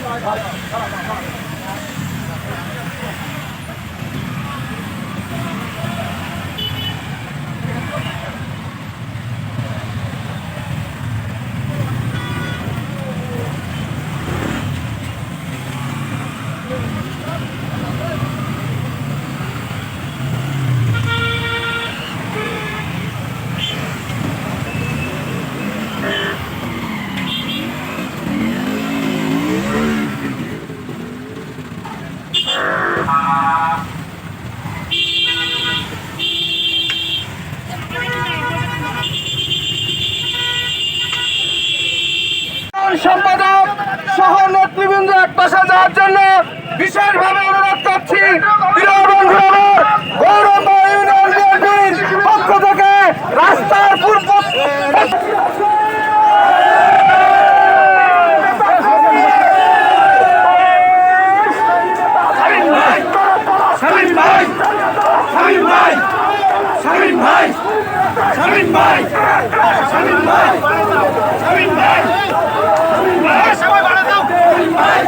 来来来来 করছি প্রিয় বন্ধু আমার গৌরব ইউনিয়ন বিএনপির পক্ষ থেকে রাস্তার পূর্ব শামীম ভাই শামীম ভাই শামীম ভাই শামীম ভাই শামীম ভাই শামীম ভাই সবাই বাড়া দাও ভাই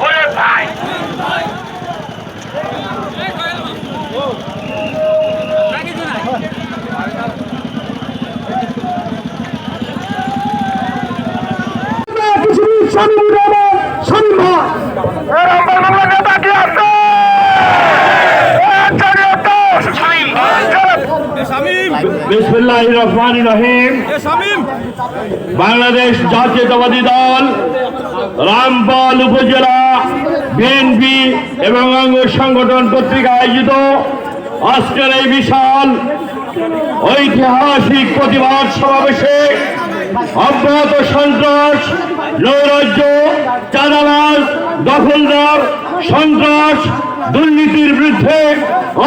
ওরে ভাই পৃথিবীর স্বামী রহমান স্বামী বিসমুল্লাহ রহমান রহিম। বাংলাদেশ জাতীয়তাবাদী দল, রামপাল উপজেলা, বিএনপি এবং অঙ্গ সংগঠন কর্তৃক আয়োজিত আজকের এই বিশাল ঐতিহাসিক প্রতিবাদ সমাবেশে অব্যাহত সন্ত্রাস, নৈরাজ্য, চাঁদাবাজ, দখলদার, সন্ত্রাস, দুর্নীতির বিরুদ্ধে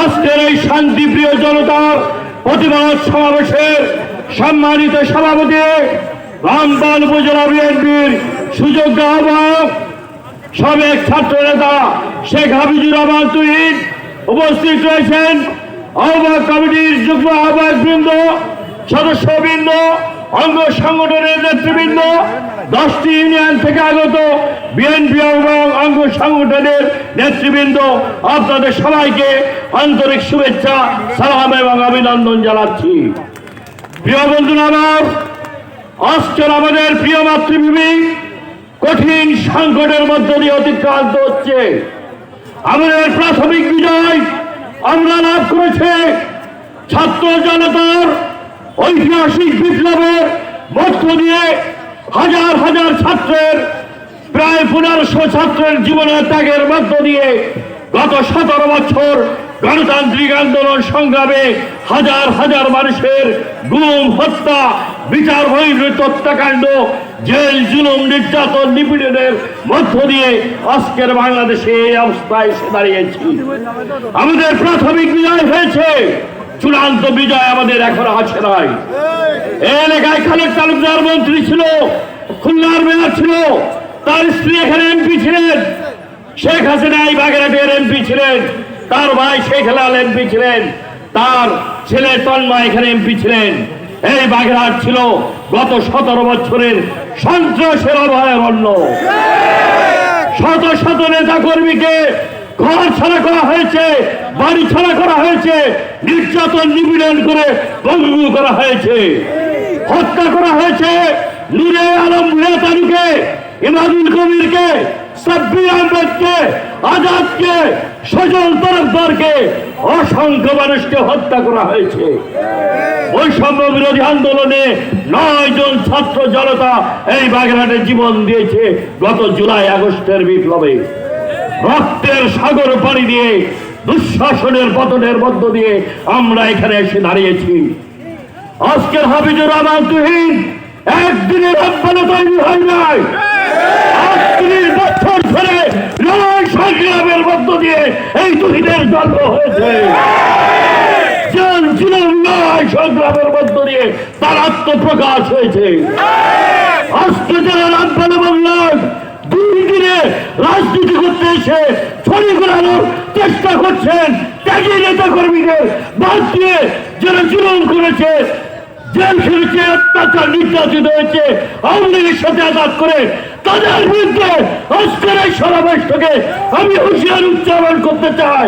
আজকের এই শান্তিপ্রিয় জনতার প্রতিবাদ সমাবেশের সম্মানিত সভাপতি রামপাল উপজেলা বিএনপির সুযোগ্য আহ্বায়ক সাবেক ছাত্র নেতা শেখ হাফিজুর রহমান তুহিন উপস্থিত রয়েছেন। আহ্বায়ক কমিটির যুগ্ম আহ্বায়ক বৃন্দ সদস্যবৃন্দ অঙ্গ সংগঠনের নেতৃবৃন্দ, দশটি ইউনিয়ন থেকে আগত বিএনপি এবং অঙ্গ সংগঠনের নেতৃবৃন্দ আপনাদের সবাইকে আন্তরিক শুভেচ্ছা, সালাম এবং অভিনন্দন জানাচ্ছি। প্রিয় বন্ধুরা আমার আজকের আমাদের প্রিয় মাতৃভূমি, কঠিন সংকটের মধ্য দিয়ে অতিক্রান্ত হচ্ছে। আমাদের প্রাথমিক বিজয় আমরা লাভ করেছে ছাত্র জনতার ঐতিহাসিক বিপ্লবের মধ্য দিয়ে হাজার হাজার ছাত্রের, প্রায় পনেরোশো ছাত্রের জীবনের ত্যাগের মধ্য দিয়ে গত সতেরো বছর গণতান্ত্রিক আন্দোলন সংগ্রামে হাজার হাজার মানুষের গুম, হত্যা, বিচার বহির্ভূত হত্যাকাণ্ড জেল, জুলুম, নির্যাতন, নিপীড়নের মধ্য দিয়ে আজকের বাংলাদেশে এই অবস্থায় এসে দাঁড়িয়েছি। আমাদের প্রাথমিক বিজয় হয়েছে। চূড়ান্ত বিজয় আমাদের এখন আছে নাই। এলাকায় খালেক তালুকদার মন্ত্রী ছিল, খুলনার মেয়র ছিল, তার স্ত্রী এখানে এমপি ছিলেন, শেখ হাসিনা এই বাগেরহাটের এমপি ছিলেন, তার ভাই শেখ হেলাল এমপি ছিলেন, তার ছেলে তন্ময় এখানে এমপি ছিলেন। এই বাগেরহাট ছিল গত সতেরো বছরের সন্ত্রাসের অভয়ারণ্য। শত শত নেতা কর্মীকে ঘর ছাড়া করা হয়েছে, বাড়ি ছাড়া করা হয়েছে, নির্যাতন নিপীড়ন করে বঙ্গু করা হয়েছে। হত্যা করা হয়েছে নুরে আলম তালুকে ইমাদুল কবিরকে, সাব্বির অসংখ্য মানুষকে হত্যা করা হয়েছে। বিরোধী আন্দোলনে নয় জন ছাত্র জনতা এই বাগেরহাটে জীবন দিয়েছে গত জুলাই আগস্টের বিপ্লবে। রক্তের সাগর পাড়ি দিয়ে, দুঃশাসনের পতনের মধ্য দিয়ে আমরা এখানে এসে দাঁড়িয়েছি। আজকের হাবিজুর রহমান তুহিন একদিনের তৈরি হয় নাই। বছর ধরে মধ্য দিয়ে এই জন্ম হয়েছে। মধ্য দিয়ে তার আত্মপ্রকাশ হয়েছে। আজকে দুই দিনে রাজনীতি করতে এসে ছড়ি ঘোরানোর চেষ্টা করছেন ত্যাগী নেতা কর্মীদের বাদ দিয়ে যারা জীবন করেছে, জেল খেলেছে অত্যাচার নির্যাতিত হয়েছে, আওয়ামী লীগের সাথে আঘাত করে তাদের বিরুদ্ধে আজকের সমাবেশ থেকে আমি হুঁশিয়ার উচ্চারণ করতে চাই।